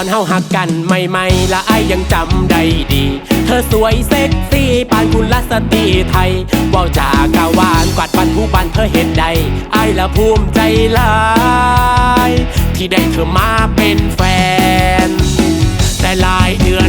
อนเฮาหักกันใหม่ๆละไอยังจำได้ดี เธอสวยเซ็กซี่ปานคุณลัสตีไทยเว่าจากาวานกวาดปันผู้ปันเธอเห็นใดไอละภูมิใจลาย ที่ได้เธอมาเป็นแฟน แต่ลายเดือ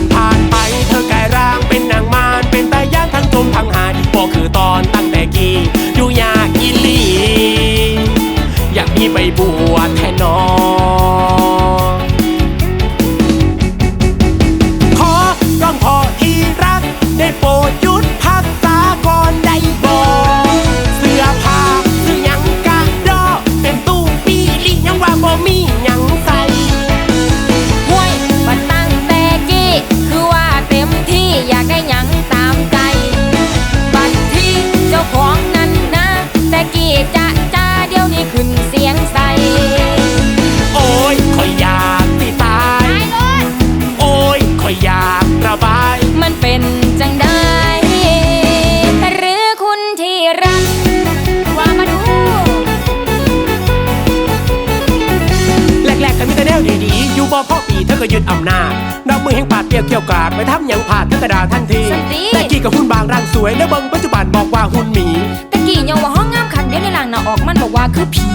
บ่พอปีเธอก็ยึดอำนาจนอกมือแห่งปาดเปรียวเกี่ยวกาดไปทำหยังผ่านเธอกระดาทันทีสันติแต่กี้กับหุ่นบางร่างสวยแล้วเบิ่งปัจจุบันบอกว่าหุ่นหมีตะกี้ยังว่าห้องงามขันเดี๋ยวในหลังน่ะออกมันบอกว่าคือผี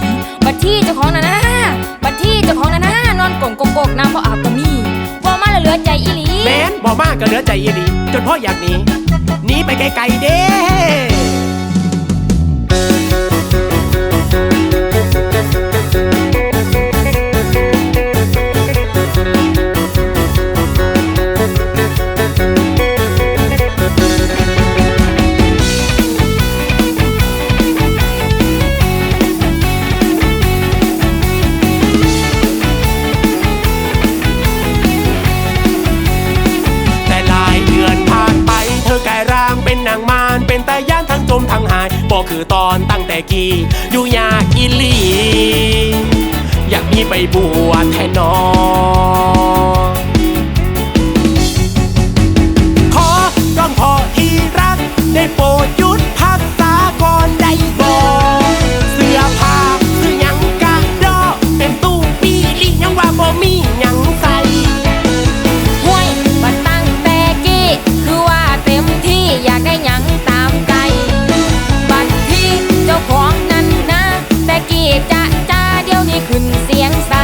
บัดที่เจ้าของน่ะนะบัดที่เจ้าของน่ะนะนอนกลนกกกน้ำเพราะอาบก็มีว่ามาแล้วเหลือใจอีหลีแม้นบ่มากก็เหลือใจอีหลีจนพ่ออยากหนีหนีไปไกลๆเด้ เป็นตาย่านทั้งจมทั้งหายบอกคือตอนตั้งแต่กี่อยู่ยากอีหลี อยากมีใบบวชแทนนอ จะจ้าเดี๋ยวนี้ขึ้นเสียงใส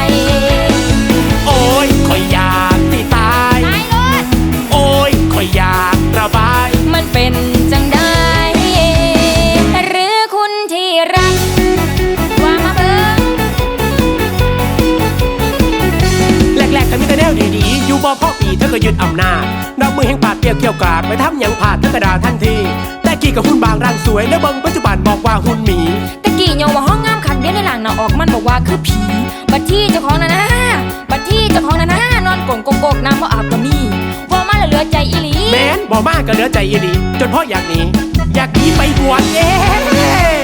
โอ้ยคอยอยากสิตาย ตายเลยโอ้ยคอยอยากระบาย มันเป็นจังได้หรือคุณที่รัก ว่ามาเบิ่งแรกๆก็มีแต่แนวดีๆ อยู่บ่พอปีเธอก็ยึดอำนาจนอกมือแห่งปาดเปรียวเกี่ยวกาดไปทำหยังผ่านเธอกระดาทันที แต่กี้กับหุ่นบางร่างสวย แล้วเบิ่งปัจจุบันบอกว่าหุ่นหมี ออกมันบอกว่าคือผี บัดที่เจ้าของน่ะนะบัดที่เจ้าของน่ะนะนอนกลนกกกน้ำเพราะอาบก็มีว่ามาเหลือใจอีหลี แมนบ่มากก็เหลือใจอีหลี จนพ่ออยากหนี อยากหนีไปบวชเอ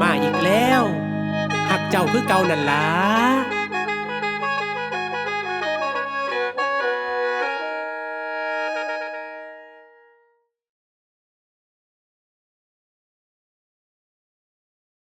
มาอีกแล้วหักเจ้าคือเก่านั่นล่ะ